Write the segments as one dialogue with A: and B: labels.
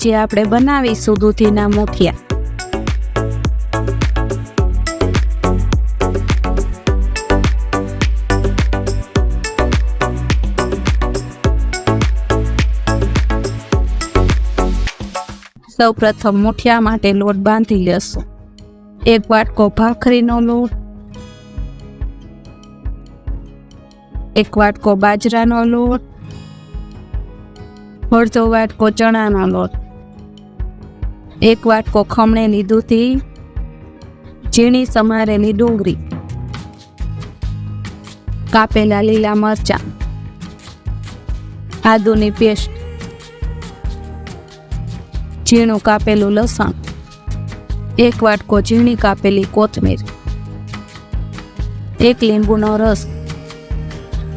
A: આજે આપણે બનાવીશું દૂધીના મુઠિયા. સૌ પ્રથમ મુઠિયા માટે લોટ બાંધી લેશું. એક વાટકો ભાખરીનો લોટ, એક વાટકો બાજરાનો લોટ, અડધો વાટકો ચણાનો લોટ. એક વાટકો ખમણેલી દૂધી ઝીણી સમારેલી ડુંગળી, કાપેલા લીલા મરચાં, આદુની પેસ્ટ, ઝીણું કાપેલું લસણ, એક વાટકો ઝીણી કાપેલી કોથમીર, એક લીંબુનો રસ,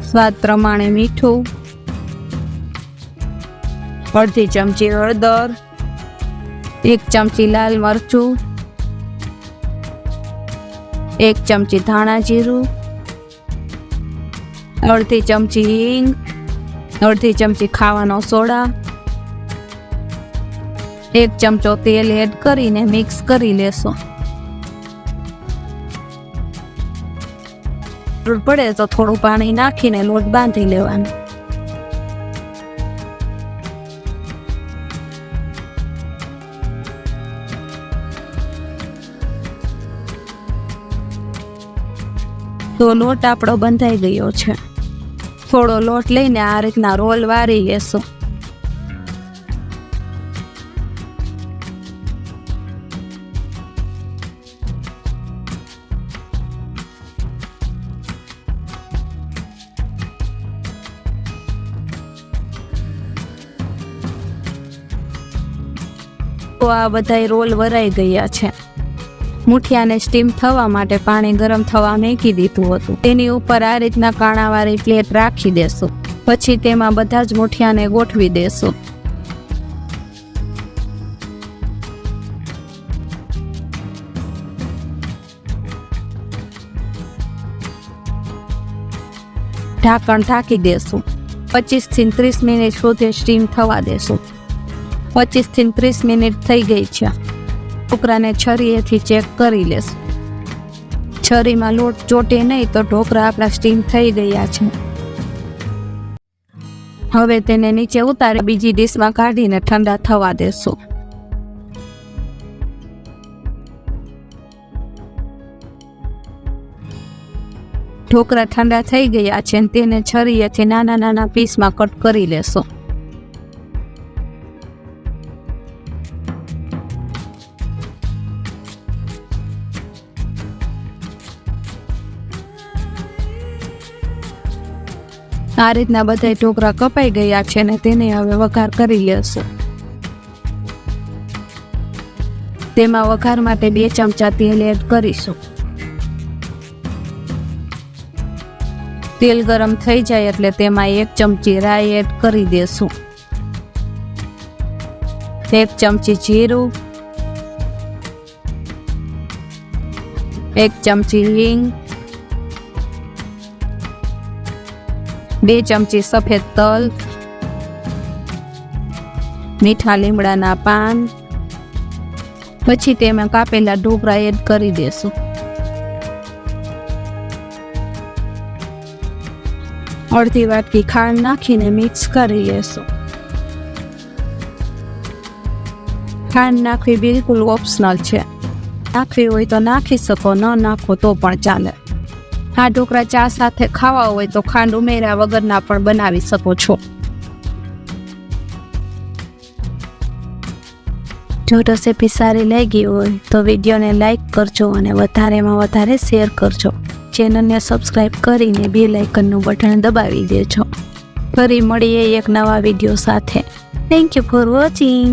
A: સ્વાદ પ્રમાણે મીઠું, અડધી ચમચી હળદર એક ચમચી લાલ મરચું, એક ચમચી ધાણા જીરું, અડધી ચમચી હિંગ, અડધી ચમચી ખાવાનો સોડા, એક ચમચો તેલ એડ કરીને મિક્સ કરી લેશો. પડે તો થોડું પાણી નાખીને લોટ બાંધી લેવાનો. તો લોટ આપણો બંધાઈ ગયો છે. થોડો લોટ લઈને આ રીતના રોલ વારી લેશું. તો આ બધાય રોલ વરાઈ ગયા છે. મુઠિયાને સ્ટીમ થવા માટે પાણી ગરમ થવા મેકી દીધું હતું. તેની ઉપર આ રીતના કાણાવાળી પ્લેટ રાખી દેશો. પછી તેમાં બધા જ મુઠિયાને ગોઠવી દેશો. ઢાંકણ ઢાંકી દેશું. પચીસથી ત્રીસ મિનિટ સુધી સ્ટીમ થવા દેશું. પચીસથી ત્રીસ મિનિટ થઈ ગઈ છે. ઢોકરાને છરીએથી ચેક કરી લેશું. છરીમાં લોટ ચોટે નહીં તો ઢોકરા આપણા સ્ટીમ થઈ ગયા છે. હવે તેને નીચે ઉતારી બીજી ડીશમાં કાઢીને ઠંડા થવા દેશું. ઢોકરા ઠંડા થઈ ગયા છે તેને છરીએથી નાના નાના પીસમાં કટ કરી લેશો. આ રીતના બધા ઢોકરા કપાઈ ગયા છે ને તેને હવે વઘાર કરી લેશો. તેમાં વઘાર માટે બે ચમચા તેલ એડ કરીશું. તેલ ગરમ થઈ જાય એટલે તેમાં એક ચમચી રાઈ એડ કરી દેશું. એક ચમચી જીરું. એક ચમચી હિંગ. બે ચમચી સફેદ તલ, મીઠા લીમડાના પાન. પછી તેમાં કાપેલા ઢોકળા એડ કરી દેશું. અડધી વાટકી ખાંડ નાખીને મિક્સ કરી લેશું. ખાંડ નાખવી બિલકુલ ઓપ્શનલ છે. નાખવી હોય તો નાખી શકો, ન નાખો તો પણ ચાલે. આ ઢોકળા ચા સાથે ખાવા હોય તો ખાંડ ઉમેર્યા વગરના પણ બનાવી શકો છો. જો રેસીપી સારી લાગી હોય તો વિડીયોને લાઈક કરજો અને વધારેમાં વધારે શેર કરજો. ચેનલને સબસ્ક્રાઈબ કરીને બે લાઇકનનું બટન દબાવી દેજો. ફરી મળીએ એક નવા વીડિયો સાથે. Thank you for watching